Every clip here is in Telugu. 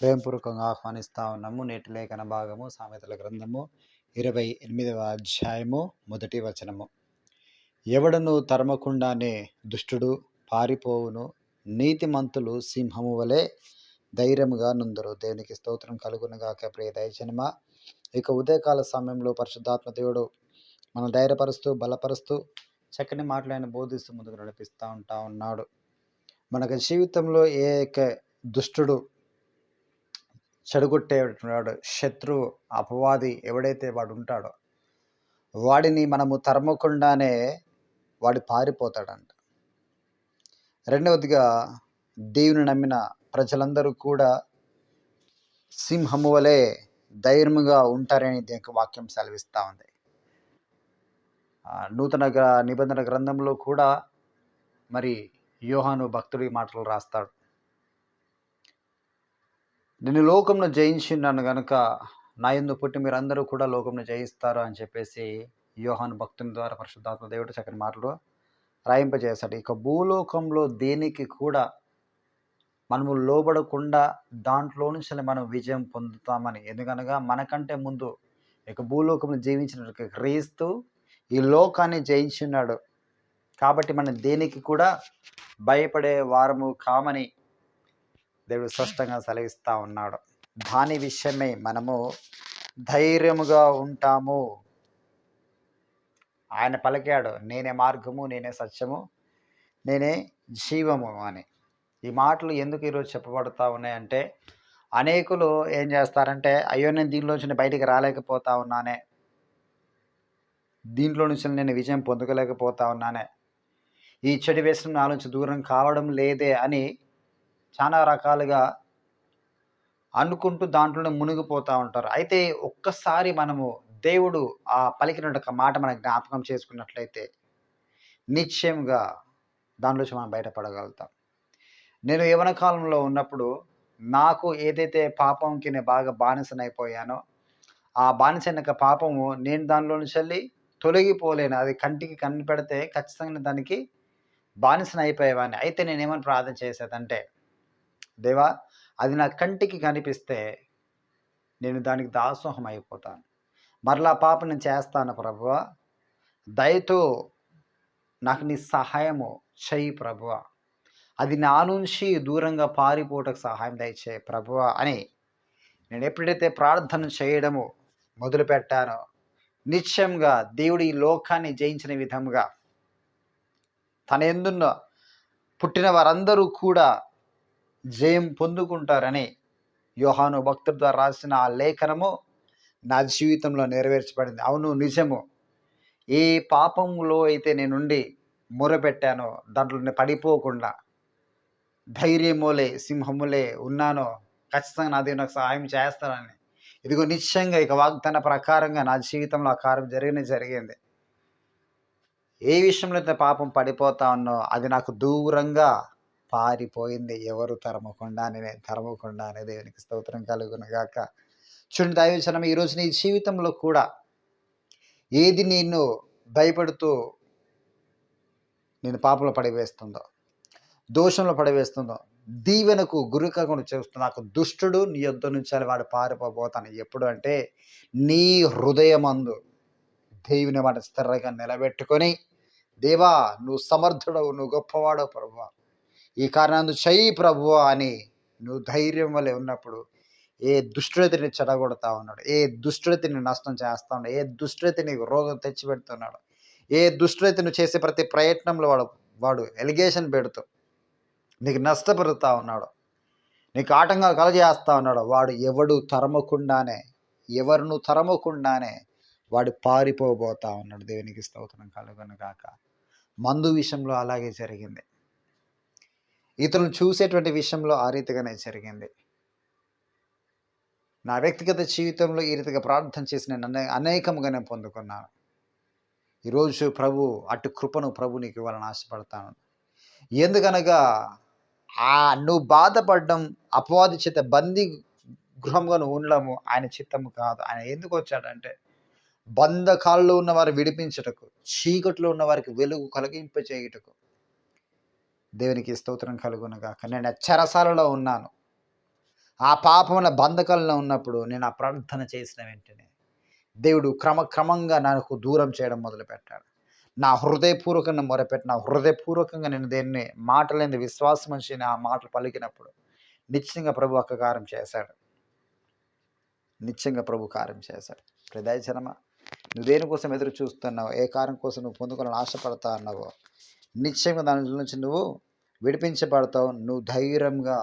ప్రేమపూర్వకంగా ఆహ్వానిస్తా ఉన్నాము. నేటి లేఖన భాగము సామెతల గ్రంథము ఇరవై ఎనిమిదవ అధ్యాయము మొదటి వచనము. ఎవడను తరమకుండానే దుష్టుడు పారిపోవును నీతిమంతులు సింహము వలె ధైర్యముగా నుందరు. దేవునికి స్తోత్రం కలుగునుగాక ప్రియ దయచనమా ఇక ఉదయకాల సమయంలో పరిశుద్ధాత్మ దేవుడు మన ధైర్యపరుస్తూ బలపరుస్తూ చక్కని మాట్లాడిన బోధిస్తూ ముందుకు నడిపిస్తూ ఉంటా ఉన్నాడు. మనకు జీవితంలో ఏ యొక్క దుష్టుడు చెడగొట్టేవాడు శత్రువు అపవాది ఎవడైతే వాడు ఉంటాడో వాడిని మనము తరమకుండానే వాడు పారిపోతాడంట. రెండవదిగా దేవుని నమ్మిన ప్రజలందరూ కూడా సింహము వలె ధైర్యంగా ఉంటారని దీనికి వాక్యం సెలవిస్తూ ఉంది. నూతన నిబంధన గ్రంథంలో కూడా మరి యోహాను భక్తుడి మాటలు రాస్తాడు. నేను లోకంను జయించిన్నాను గనక నా ఎందు పుట్టి మీరందరూ కూడా లోకంను జయిస్తారు అని చెప్పేసి యోహాను భక్తుని ద్వారా పరిశుద్ధాత్మ దేవుడు చక్కని మాటలు రాయింపజేశాడు. ఇక భూలోకంలో దేనికి కూడా మనము లోబడకుండా దాంట్లో నుంచి మనం విజయం పొందుతామని. ఎందుకనగా మనకంటే ముందు ఇక భూలోకంలో జీవించిన క్రీస్తు ఈ లోకాన్ని జయించున్నాడు కాబట్టి మనం దేనికి కూడా భయపడే వారము కామని దేవుడు స్పష్టంగా సెలవిస్తూ ఉన్నాడు. దాని విషయమై మనము ధైర్యముగా ఉంటాము. ఆయన పలికాడు నేనే మార్గము నేనే సత్యము నేనే జీవము అని. ఈ మాటలు ఎందుకు ఈరోజు చెప్పబడుతూ ఉన్నాయంటే అనేకులు ఏం చేస్తారంటే అయ్యో నేను దీనిలోంచి బయటికి రాలేకపోతా ఉన్నానే. దీంట్లో నుంచి నేను విజయం పొందుకోలేకపోతా ఉన్నానే. ఈ చెడు వేసిన నా దూరం కావడం లేదే అని చాలా రకాలుగా అనుకుంటూ దాంట్లోనే మునిగిపోతూ ఉంటారు. అయితే ఒక్కసారి మనము దేవుడు ఆ పలికిన ఒక మాట మన జ్ఞాపకం చేసుకున్నట్లయితే నిశ్చయంగా దాంట్లో నుంచి మనం బయటపడగలుగుతాం. నేను యవన కాలంలో ఉన్నప్పుడు నాకు ఏదైతే పాపంకి నేను బాగా బానిసనైపోయానో ఆ బానిసైన పాపము నేను దానిలో నుంచి తొలగిపోలేను. అది కంటికి కనిపెడితే ఖచ్చితంగా దానికి బానిసన అయిపోయేవాడిని అయితే నేను ఏమని ప్రార్థన చేసేదంటే దేవా అది నా కంటికి కనిపిస్తే నేను దానికి దాసోహం అయిపోతాను మరలా పాప నేను చేస్తాను ప్రభువ. దయతో నాకు నీ సహాయము చెయ్యి ప్రభువ. అది నా నుంచి దూరంగా పారిపోవటకు సహాయం దయచే ప్రభువ అని నేను ఎప్పుడైతే ప్రార్థన చేయడము మొదలుపెట్టానో నిశ్చయంగా దేవుడు ఈ లోకాన్ని జయించిన విధముగా తన ఎందున్న పుట్టిన వారందరూ కూడా జయం పొందుకుంటారని యోహాను భక్తుల ద్వారా రాసిన ఆ లేఖనము నా జీవితంలో నెరవేర్చబడింది. అవును నిజము. ఏ పాపంలో అయితే నేనుండి మొరపెట్టానో దాంట్లో నేను పడిపోకుండా ధైర్యములే సింహములే ఉన్నానో ఖచ్చితంగా నా దేవుడు నాకు సహాయం చేస్తానని ఇదిగో నిశ్చయంగా ఇక వాగ్దాన ప్రకారంగా నా జీవితంలో ఆ కార్యం జరిగిన జరిగింది. ఏ విషయంలో అయితే పాపం పడిపోతా ఉన్నో అది నాకు దూరంగా పారిపోయింది ఎవరు తరమకుండానే తరమకుండానే అనే దేవునికి స్తోత్రం కలుగును గాక. చూడండి దైవచనం ఈరోజు నీ జీవితంలో కూడా ఏది నిన్ను భయపడుతూ నేను పాపంలో పడివేస్తుందో దోషంలో పడివేస్తుందో దీవెనకు గురికకుండా చేస్తున్న నాకు దుష్టుడు నీ యొద్ద నుంచి వాడు పారిపోబోతాను. ఎప్పుడు అంటే నీ హృదయమందు దేవుని మాట స్థిరంగా నిలబెట్టుకొని దేవా నువ్వు సమర్థుడవు నువ్వు గొప్పవాడవు ప్రభు. ఈ కారణాన్ని చెయ్యి ప్రభువా అని నువ్వు ధైర్యం వలె ఉన్నప్పుడు ఏ దుష్టతిని చెడగొడతా ఉన్నాడు ఏ దుష్టతిని నష్టం చేస్తా ఉన్నాడు ఏ దుష్టుడి నీకు రోగం తెచ్చిపెడుతున్నాడు ఏ దుష్టుడి నువ్వు చేసే ప్రతి ప్రయత్నంలో వాడు వాడు ఎలిగేషన్ పెడుతూ నీకు నష్టపెడుతూ ఉన్నాడు నీకు ఆటంగా కలజేస్తూ ఉన్నాడు వాడు ఎవడు తరమకుండానే ఎవరిను తరమకుండానే వాడు పారిపోబోతా ఉన్నాడు. దేవునికి స్తోత్రం కలుగును కాక మందు విషయంలో అలాగే జరిగింది. ఇతరులను చూసేటువంటి విషయంలో ఆ రీతిగానే జరిగింది. నా వ్యక్తిగత జీవితంలో ఈ రీతిగా ప్రార్థన చేసి నేను అనే అనేకముగా నేను పొందుకున్నాను. ఈరోజు ప్రభు అటు కృపను ప్రభు నీకు ఇవ్వాలని ఆశపడతాను. ఎందుకనగా ఆ నువ్వు బాధపడడం అపవాది చేత బందీ గృహంగా నువ్వు ఉండడము ఆయన చిత్తము కాదు. ఆయన ఎందుకు వచ్చాడంటే బంధకాల్లో ఉన్నవారు విడిపించుటకు చీకట్లో ఉన్నవారికి వెలుగు కలిగింప చేయుటకు దేవునికి స్తోత్రం కలుగునగాక. నేను అచ్చరసాలలో ఉన్నాను. ఆ పాపముల బంధకంలో ఉన్నప్పుడు నేను ఆ ప్రార్థన చేసిన వెంటనే దేవుడు క్రమక్రమంగా నాకు దూరం చేయడం మొదలుపెట్టాడు. నా హృదయపూర్వకంగా మొరపెట్టి నా హృదయపూర్వకంగా నేను దేన్ని మాటలేని విశ్వాసం నుంచి ఆ మాటలు పలికినప్పుడు నిశ్చయంగా ప్రభు ఒక కారం చేశాడు. నిశ్చయంగా ప్రభు కార్యం చేశాడు. ప్రదయచనమ నువ్వు దేనికోసం ఎదురు చూస్తున్నావు? ఏ కారం కోసం నువ్వు పొందుకోవాలని ఆశపడతా అన్నావో నిశ్చయంగా దాని నుంచి నువ్వు విడిపించబడతావు. నువ్వు ధైర్యంగా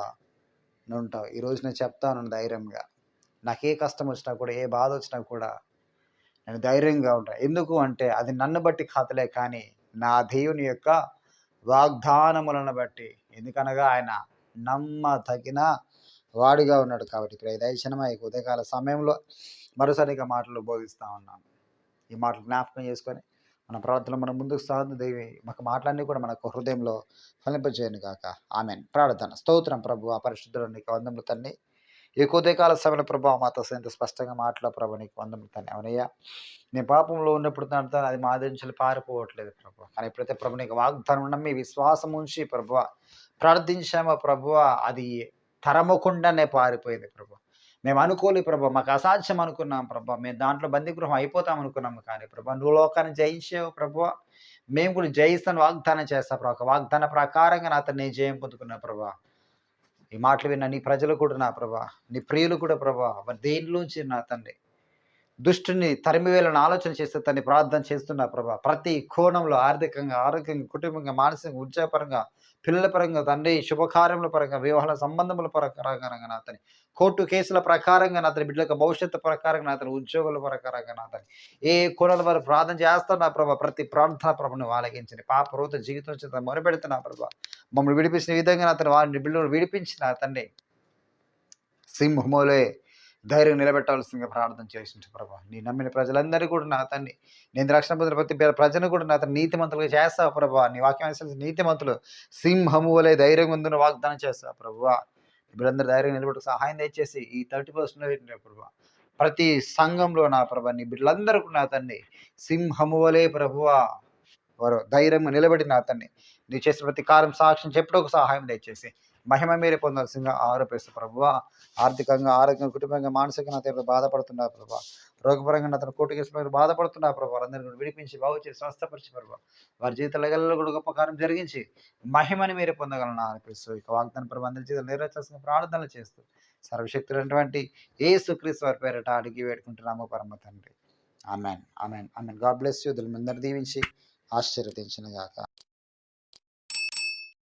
నువ్వు ఉంటావు ఈరోజు నేను చెప్తాను ధైర్యంగా. నాకు ఏ కష్టం వచ్చినా కూడా ఏ బాధ వచ్చినా కూడా నేను ధైర్యంగా ఉంటాను ఎందుకు అంటే అది నన్ను బట్టి కాతలే కానీ నా దేవుని యొక్క వాగ్దానములను బట్టి. ఎందుకనగా ఆయన నమ్మదగిన వాడిగా ఉన్నాడు కాబట్టి. ఇక్కడ ఈ దయచనమ ఈ ఉదయకాల సమయంలో మరోసారిగా మాటలు బోధిస్తూ ఉన్నాను. ఈ మాటలు జ్ఞాపకం చేసుకొని మన ప్రవర్తనలో మనం ముందుకు సాగు దేవి మాకు మాటలన్నీ కూడా మనకు హృదయంలో ఫలింపజేయను కాక ఆమెన్. ప్రార్థన. స్తోత్రం ప్రభు. ఆ పరిశుద్ధుడు నీకు వందములు తన్ని. ఈ ఉదయకాల సమయంలో ప్రభావ మాతో ఎంత స్పష్టంగా మాట్లా ప్రభు. నీకు వందములు తన్ని. అవునయ్యా నేను పాపంలో ఉన్నప్పుడు తంటాను అది మా నుంచి పారిపోవట్లేదు ప్రభు. కానీ ఎప్పుడైతే ప్రభు నీకు వాగ్దానం నమ్మి విశ్వాసం ఉంచి ప్రభు ప్రార్థించామో ప్రభు అది తరమకుండానే పారిపోయింది ప్రభు. మేము అనుకోలే ప్రభా మాకు అసాధ్యం అనుకున్నాం ప్రభా మేము దాంట్లో బందీగృహం అయిపోతాం అనుకున్నాము కానీ ప్రభా నువ్వు లోకాన్ని జయించావు ప్రభు. మేము కూడా జయిస్తాను వాగ్దానం చేస్తా ప్రభా వాగ్దాన ప్రకారంగా నా అతను నేను జయం పొందుకున్నా ప్రభా. ఈ మాటలు విన్న నీ ప్రజలు కూడా నా ప్రభా నీ ప్రియులు కూడా ప్రభా దేనిలోంచి నా తండ్రి దుష్టుని తరిమివేలను ఆలోచన చేస్తే తన్ని ప్రార్థన చేస్తున్నా ప్రభా. ప్రతి కోణంలో ఆర్థికంగా ఆరోగ్యంగా కుటుంబంగా మానసికంగా ఉద్యోగపరంగా పిల్లల పరంగా తండ్రి శుభకార్యముల పరంగా వివాహాల సంబంధముల ప్రకారంగా నా అతని కోర్టు కేసుల ప్రకారంగా నా అతని బిడ్డలకు భవిష్యత్తు ప్రకారంగా అతని ఉద్యోగుల ప్రకారంగా అతని. ఏ కోణాల వారు ప్రార్థన చేస్తున్నా ప్రభా ప్రతి ప్రార్థన ప్రభను ఆలగించండి పాప రోత జీవితం చేత మొరపెడుతున్నా ప్రభా. మమ్మల్ని విడిపించిన విధంగా అతను అతని వారిని బిడ్డలను విడిపించిన తండ్రి. సింహములే ధైర్యం నిలబెట్టాల్సిందిగా ప్రార్థన చేసింది ప్రభా నీ నమ్మిన ప్రజలందరూ కూడా నా తన్ని నేను రక్షణ పొందిన ప్రతి ప్రజలను కూడా నా తన నీతిమంతులుగా చేస్తావు ప్రభా. నీ వాక్యం నీతి నీతిమంతులు సింహము వలె ధైర్యం ఉందని వాగ్దానం చేస్తావు ప్రభువా వీళ్ళందరూ ధైర్యం నిలబెట్టు సహాయం దయచేసి ఈ థర్టీ పర్సెంట్ ప్రభా ప్రతి సంఘంలో నా ప్రభా నీ బిడ్డలందరూ కూడా నా తన్ని సింహము వలె ప్రభువా వారు ధైర్యం నిలబడిన అతన్ని నీ చేసిన ప్రతి కారం సాక్ష్యం చెప్పడం ఒక సహాయం దయచేసి మహిమ మీరే పొందాల్సిందిగా ఆరోపిస్తూ ప్రభు ఆర్థికంగా ఆరోగ్యంగా కుటుంబంగా మానసికంగా అతను బాధపడుతున్నారు ప్రభా రోగపరంగా అతను కోటి కేసులు బాధపడుతున్నా ప్రభు అందరిని విడిపించి బాగు చేసి స్వస్థపరిచి ప్రభు వారి జీవితాలలో కూడా గొప్ప కార్యం జరిగించి మహిమని మీరే పొందగలను అనిపిస్తూ ఇక వాగ్దాన ప్రభు అందరి జీవితాలు నెరవేర్చాల్సిన ప్రార్థనలు చేస్తూ సర్వశక్తులైనటువంటి ఏ సుక్రీస్ వారి పేరట అడిగి వేడుకుంటున్నాము పరమ తండ్రి. Amen. Amen. Amen. God bless you. అందరు దీవించి ఆశీర్వదించిన గాక.